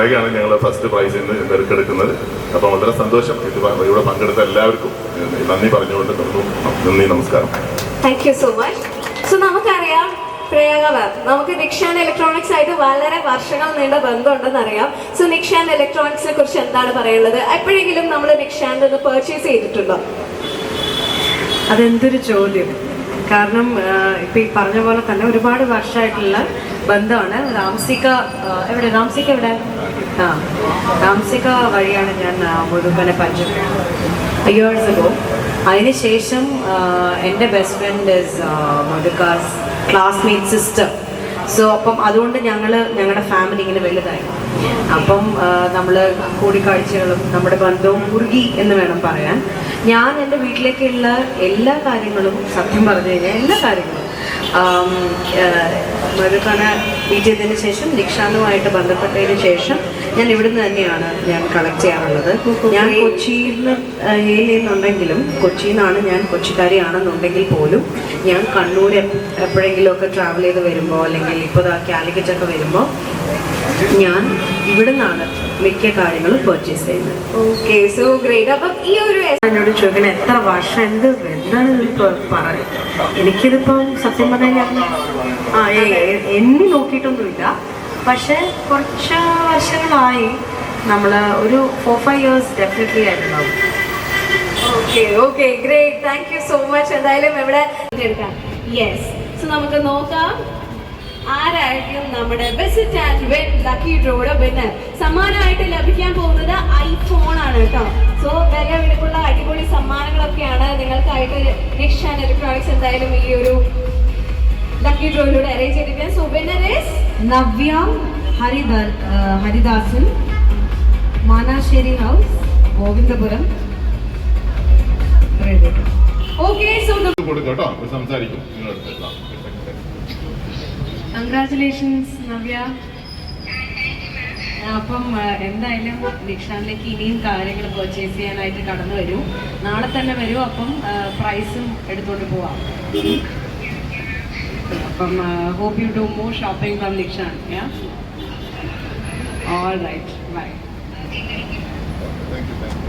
പരേഖയാണ് ഞങ്ങൾ ഫസ്റ്റ് പ്രൈസിൽ നിന്ന് നെറുക്കെടുക്കുന്നത് അപ്പം വളരെ സന്തോഷം. ഇത് ഇവിടെ പങ്കെടുത്ത എല്ലാവർക്കും നന്ദി പറഞ്ഞുകൊണ്ട് നന്ദി നമസ്കാരം. Thank you so much so നമുക്കറിയാം പ്രയാഗ മാം നമുക്ക് നിക്ഷാൻ ഇലക്ട്രോണിക്സ് ആയിട്ട് വളരെ വർഷങ്ങൾ നീണ്ട ബന്ധമുണ്ടെന്ന് അറിയാം സോ നിക്ഷാൻ ഇലക്ട്രോണിക്സിനെ കുറിച്ച് എന്താണ് പറയുന്നത്? എപ്പോഴെങ്കിലും നമ്മൾ നിക്ഷാൻ ഒന്ന് പർച്ചേസ് ചെയ്തിട്ടുണ്ടോ? അതെന്തൊരു ചോദ്യം. കാരണം ഇപ്പൊ ഈ പറഞ്ഞ പോലെ തന്നെ ഒരുപാട് വർഷമായിട്ടുള്ള ബന്ധമാണ്. രാംസിക എവിടെ? രാംസിക എവിടെ? ആ രാംസിക വഴിയാണ് ഞാൻ മുഴുവനെ പരിചയം. ഇയേഴ്സ് അഗോ അതിനുശേഷം എന്റെ ബെസ്റ്റ് ഫ്രണ്ട് ഇസ് മധുക്കാസ് ക്ലാസ്മേറ്റ് സിസ്റ്റർ സോ അപ്പം അതുകൊണ്ട് ഞങ്ങൾ ഞങ്ങളുടെ ഫാമിലി ഇങ്ങനെ വലുതായി. അപ്പം നമ്മൾ കൂടിക്കാഴ്ചകളും നമ്മുടെ ബന്ധവും മുറുകി എന്ന് വേണം പറയാൻ. ഞാൻ എന്റെ വീട്ടിലേക്കുള്ള എല്ലാ കാര്യങ്ങളും സത്യം പറഞ്ഞു കഴിഞ്ഞാൽ എല്ലാ കാര്യങ്ങളും മധുക്കാണ് മീറ്റ് ചെയ്തതിന് ശേഷം നിക്ഷാനുമായിട്ട് ബന്ധപ്പെട്ടതിന് ശേഷം ഞാൻ ഇവിടുന്ന് തന്നെയാണ് ഞാൻ കളക്ട് ചെയ്യാറുള്ളത്. ഞാൻ കൊച്ചിയിൽ നിന്ന് ഏൽ ചെയ്യുന്നുണ്ടെങ്കിലും കൊച്ചിയിൽ നിന്നാണ് ഞാൻ കൊച്ചിക്കാരിയാണെന്നുണ്ടെങ്കിൽ പോലും ഞാൻ കണ്ണൂർ എപ്പോഴെങ്കിലും എപ്പോഴെങ്കിലുമൊക്കെ ട്രാവൽ ചെയ്ത് വരുമ്പോൾ അല്ലെങ്കിൽ ഇപ്പോൾ കാലിക്കറ്റ് ഒക്കെ വരുമ്പോൾ ഞാൻ ഇവിടെ നിന്നാണ് മിക്ക കാര്യങ്ങളും പർച്ചേസ് ചെയ്യുന്നത്. ഓക്കെ സോ ഗ്രേറ്റ് അപ്പം ഈ ഒരു എന്നോട് ചോദിക്കണ എത്ര വർഷം എന്ത് എന്താണ് ഇതിപ്പോൾ പറയുന്നത്? എനിക്കിതിപ്പം സത്യം പറഞ്ഞാൽ ആ എണ്ണി നോക്കിയിട്ടൊന്നുമില്ല. പക്ഷെ കുറച്ച് വർഷങ്ങളായി നമ്മൾ ഒരു ഫോർ ഫൈവ് ഇയേഴ്സ് ഡെഫിനറ്റ്ലി ആയിട്ടുണ്ടാവും okay okay great thank you so much എന്തായാലും ഇവിടെ എടുക്കാം. യെസ് സോ നമുക്ക് നോക്കാം. ആരായിരിക്കും നമ്മുടെ ബെസ്റ്റ് ആൻഡ് വെൻ ലക്കി ഡ്രോയുടെ വിന്നർ സമ്മാനമായിട്ട് ലഭിക്കാൻ പോകുന്നത് ഐഫോൺ ആണ് കേട്ടോ. സോ വില വിലക്കുള്ള അടിപൊളി സമ്മാനങ്ങളൊക്കെയാണ് നിങ്ങൾക്കായിട്ട് നിക്ഷാൻ ഇലക്ട്രോണിക്സ് എന്തായാലും ഈ ഒരു ഡ്രോയിലൂടെ അറേഞ്ച് ചെയ്തിരിക്കുന്നത് so winner is Navya Haridar Haridasan Manasseri house Govindapuram. Okay so സംസാരിക്കും. കൺഗ്രാറ്റുലേഷൻസ് നവ്യ. അപ്പം എന്തായാലും ദീക്ഷാനിലേക്ക് ഇനിയും കാര്യങ്ങൾ പർച്ചേസ് ചെയ്യാനായിട്ട് കടന്നു വരൂ. നാളെ തന്നെ വരൂ. അപ്പം പ്രൈസും എടുത്തുകൊണ്ട് പോവാം. From uh, hope you do more shopping from Nikshant. Yeah. All right. Bye. Thank you. Thank you.